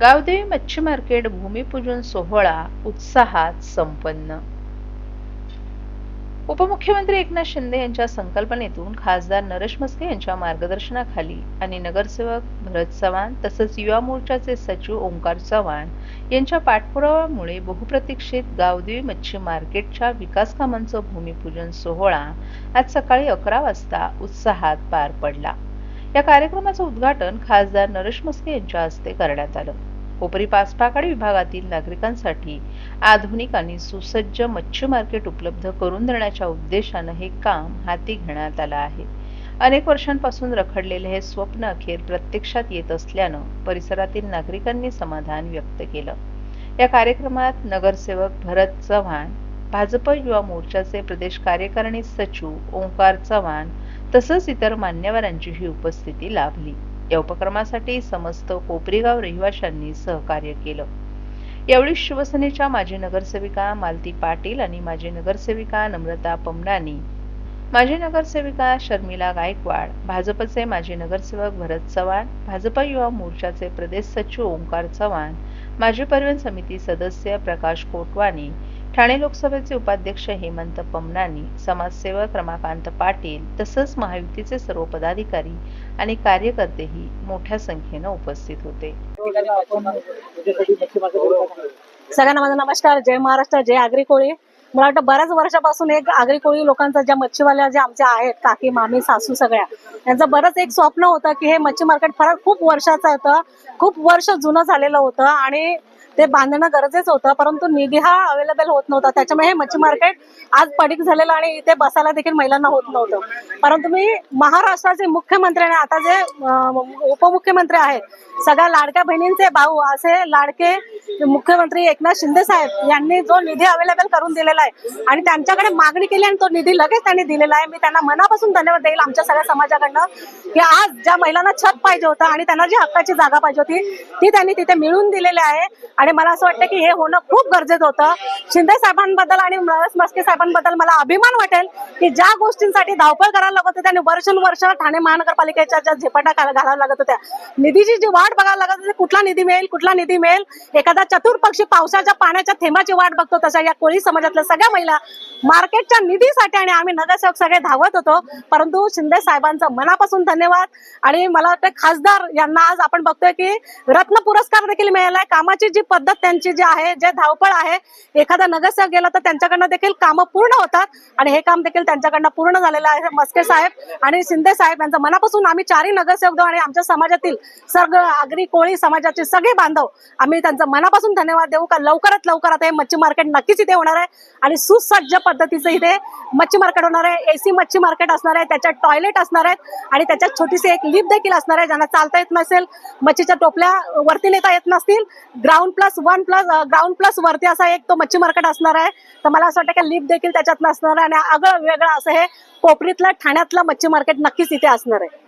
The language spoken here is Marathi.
गावदेवी मच्छी मार्केट भूमिपूजन सोहळा उत्साहात संपन्न. उपमुख्यमंत्री एकनाथ शिंदे यांच्या संकल्पनेतून खासदार नरेश मस्के यांच्या मार्गदर्शनाखाली आणि नगरसेवक भरत चव्हाण तसंच युवा मोर्चाचे सचिव ओंकार चव्हाण यांच्या पाठपुराव्यामुळे बहुप्रतीक्षित गावदेवी मच्छी मार्केटच्या विकास कामांचं भूमिपूजन सोहळा आज सकाळी अकरा वाजता उत्साहात पार पडला. या कार्यक्रमाचं उद्घाटन खासदार नरेश मस्के यांच्या हस्ते करण्यात आलं. कोपरी पाचपाकाडी विभागातील नागरिकांसाठी आधुनिक आणि सुसज्ज मच्छी मार्केट उपलब्ध करून देण्याच्या उद्देशानं हे काम हाती घेण्यात आलं आहे. अनेक वर्षांपासून रखडलेले हे स्वप्न अखेर प्रत्यक्षात येत असल्यानं परिसरातील नागरिकांनी समाधान व्यक्त केलं. या कार्यक्रमात नगरसेवक भरत चव्हाण भाजप युवा मोर्चाचे प्रदेश कार्यकारिणी सचिव ओंकार चव्हाण तसंच इतर मान्यवरांचीही उपस्थिती लाभली. या उपक्रमासाठी समस्त कोपरीगाव रहिवाशांनी सहकार्य केलं. यावेळी शिवसेनेच्या माजी नगरसेविका मालती पाटील आणि माजी नगरसेविका नम्रता पमनानी माजी नगरसेविका शर्मिला गायकवाड भाजपचे माजी नगरसेवक भरत चव्हाण भाजपा युवा मोर्चाचे प्रदेश सचिव ओंकार चव्हाण माजी परिवहन समिती सदस्य प्रकाश कोटवानी ठाणे लोकसभेचे उपाध्यक्ष हेमंत पमनानी समाजसेवक रमाकांत पाटील तसंच महायुतीचे सर्व पदाधिकारी आणि कार्यकर्तेही मोठ्या संख्येनं उपस्थित होते. सगळ्यांना माझा नमस्कार. जय महाराष्ट्र जय आगरी कोळी. मला वाटतं बऱ्याच वर्षापासून एक आगरी कोळी लोकांचा ज्या मच्छीवाल्या ज्या आमच्या आहेत काकी मामी सासू सगळ्या यांचं बरंच एक स्वप्न होतं की हे मच्छी मार्केट फार खूप वर्षाचं होतं. खूप वर्ष जुनं झालेलं होतं आणि ते बांधणं गरजेचं होतं परंतु निधी हा अवेलेबल होत नव्हता. त्याच्यामुळे हे मच्छी मार्केट आज पडीक झालेलं आणि इथे बसायला देखील महिलांना होत नव्हतं. परंतु मी महाराष्ट्राचे मुख्यमंत्री आणि आता जे उपमुख्यमंत्री आहेत सगळ्या लाडक्या बहिणींचे भाऊ असे लाडके मुख्यमंत्री एकनाथ शिंदे साहेब यांनी जो निधी अवेलेबल करून दिलेला आहे आणि त्यांच्याकडे मागणी केली आणि तो निधी लगेच त्यांनी दिलेला आहे मी त्यांना मनापासून धन्यवाद देईल आमच्या सगळ्या समाजाकडनं की आज ज्या महिलांना छत पाहिजे होतं आणि त्यांना जी हक्काची जागा पाहिजे होती ती त्यांनी तिथे मिळवून दिलेली आहे. आणि मला असं वाटतं की हे होणं खूप गरजेचं होतं. शिंदे साहेबांबद्दल आणि नरेश मस्के साहेबांबद्दल मला अभिमान वाटेल की ज्या गोष्टींसाठी धावपळ करायला लागत होती आणि वर्षानुवर्ष ठाणे महानगरपालिकेच्या ज्या झेपाटा घाल- घालाव्या लागत होत्या. निधीची जी वाट बघायला लागत होती कुठला निधी मिळेल कुठला निधी मिळेल? एखादा चतुर्पक्षी पावसाच्या पाण्याच्या थेंबाची वाट बघतो तशा या कोळी समाजातल्या सगळ्या महिला मार्केटच्या निधीसाठी आणि आम्ही नगरसेवक सगळे धावत होतो. परंतु शिंदे साहेबांचं मनापासून धन्यवाद. आणि मला वाटतं खासदार यांना आज आपण बघतोय की रत्न पुरस्कार देखील मिळाला आहे कामाची जी पद्धत त्यांची जी आहे जे धावपळ आहे एखादा नगरसेवक गेला तर त्यांच्याकडनं देखील कामं पूर्ण होतात. आणि हे काम देखील त्यांच्याकडनं पूर्ण झालेलं आहे. मस्के साहेब आणि शिंदे साहेब यांचं मनापासून आम्ही चारही नगरसेवक आणि आमच्या समाजातील सर्व आगरी कोळी समाजाचे सगळे बांधव आम्ही त्यांचं मनापासून धन्यवाद देऊ का लवकरात लवकरात हे मच्छी मार्केट नक्कीच इथे होणार आहे. आणि सुसज्ज पद्धतीचं इथे मच्छी मार्केट होणार आहे. एसी मच्छी मार्केट असणार आहे. त्याच्यात टॉयलेट असणार आहेत. आणि त्याच्यात छोटीशी एक लिफ्ट देखील असणार आहे. ज्यांना चालता येत नसेल मच्छीच्या टोपल्या वरती नेता येत नसतील. Ground plus one plus ground plus वरती असा एक तो मच्छी मार्केट असणार आहे. तर मला असं वाटतं की लिफ्ट देखील त्याच्यात नसणार आहे. आणि आगळं वेगळं असं हे कोपरीतलं ठाण्यातलं मच्छी मार्केट नक्कीच इथे असणार आहे.